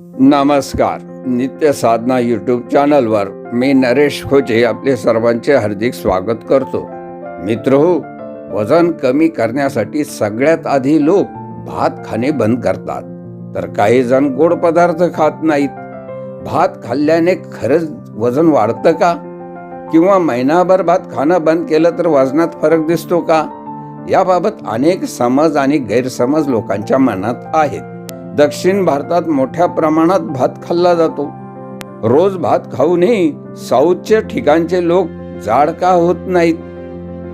नमस्कार. नित्य साधना यूट्यूब चॅनलवर मी नरेश खोजे आपले सर्वांचे हार्दिक स्वागत करतो. मित्र वजन कमी करण्यासाठी सगळ्यात आधी लोक भात खाणे बंद करतात. तर काही जण गोड पदार्थ खात नाहीत. भात खाल्ल्याने खरंच वजन वाढतं का? किंवा महिनाभर भात खाणं बंद केलं तर वजनात फरक दिसतो का? याबाबत अनेक समज आणि गैरसमज लोकांच्या मनात आहेत. दक्षिण भारतात मोठ्या प्रमाणात भात खाल्ला जातो. रोज भात खाऊनही साऊथच्या ठिकाणचे लोक जाड का होत नाहीत?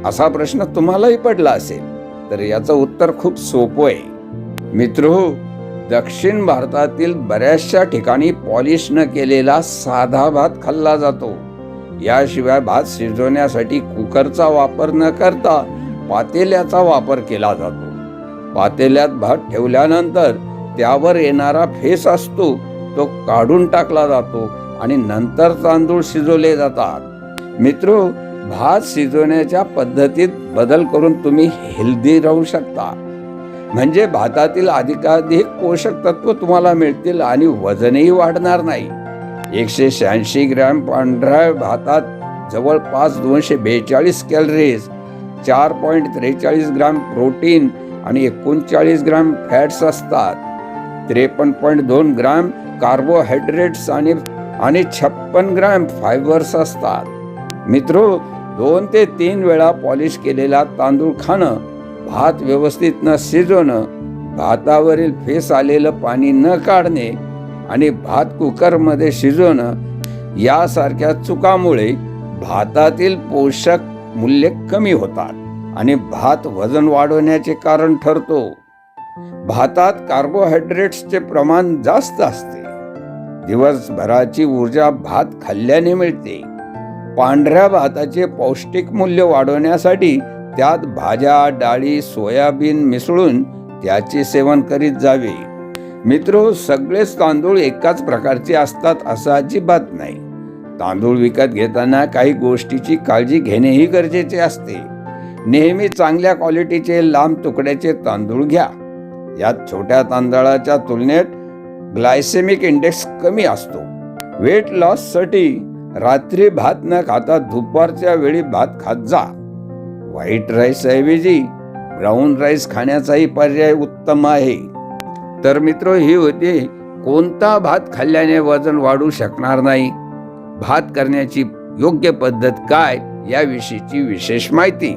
असा प्रश्न तुम्हालाही पडला असेल तर याचं उत्तर खूप सोपं आहे. मित्र दक्षिण भारतातील बऱ्याचशा ठिकाणी पॉलिश न केलेला साधा भात खाल्ला जातो. याशिवाय भात शिजवण्यासाठी कुकरचा वापर न करता पातेल्याचा वापर केला जातो. पातेल्यात भात ठेवल्यानंतर त्यावर येणारा फेस असतो तो काढून टाकला जातो आणि नंतर तांदूळ शिजवले जातात. मित्र भात शिजवण्याच्या पद्धतीत बदल करून तुम्ही हेल्दी राहू शकता. म्हणजे भातातील अधिकाधिक पोषक तत्व तुम्हाला मिळतील आणि वजनही वाढणार नाही. एकशे शहाऐंशी ग्रॅम पांढऱ्या भातात जवळपास दोनशे बेचाळीस कॅलरीज चार पॉईंट त्रेचाळीस ग्रॅम प्रोटीन आणि एकोणचाळीस ग्रॅम फॅट्स असतात. त्रेपन्न पॉईंट दोन ग्राम कार्बोहायड्रेट्स आणि आणि छप्पन ग्रॅम फायबर्स असतात. मित्रो दोन ते तीन वेळा पॉलिश केलेला तांदूळ खाणं भात व्यवस्थित न शिजवणं भातावरील फेस आलेलं पाणी न काढणे आणि भात कुकरमध्ये शिजवणं यासारख्या चुकामुळे भातातील पोषक मूल्य कमी होतात आणि भात वजन वाढवण्याचे कारण ठरतो. भातात कार्बोहायड्रेट्सचे प्रमाण जास्त असते. दिवसभराची ऊर्जा भात खाल्ल्याने मिळते. पांढऱ्या भाताचे पौष्टिक मूल्य वाढवण्यासाठी त्यात भाज्या डाळी सोयाबीन मिसळून त्याचे सेवन करीत जावे. मित्र सगळेच तांदूळ एकाच प्रकारचे असतात असं अजिबात नाही. तांदूळ विकत घेताना काही गोष्टीची काळजी घेणेही गरजेचे असते. नेहमी चांगल्या क्वालिटीचे लांब तुकड्याचे तांदूळ घ्या. यात छोट्या तांदळाच्या तुलनेत ग्लायसेमिक इंडेक्स कमी असतो. वेट लॉससाठी रात्री भात न खाता दुपारच्या वेळी भात खात जा. व्हाईट राईस ऐवजी ब्राऊन राईस खाण्याचाही पर्याय उत्तम आहे. तर मित्र ही होती कोणता भात खाल्ल्याने वजन वाढू शकणार नाही? भात करण्याची योग्य पद्धत काय? याविषयीची विशेष माहिती.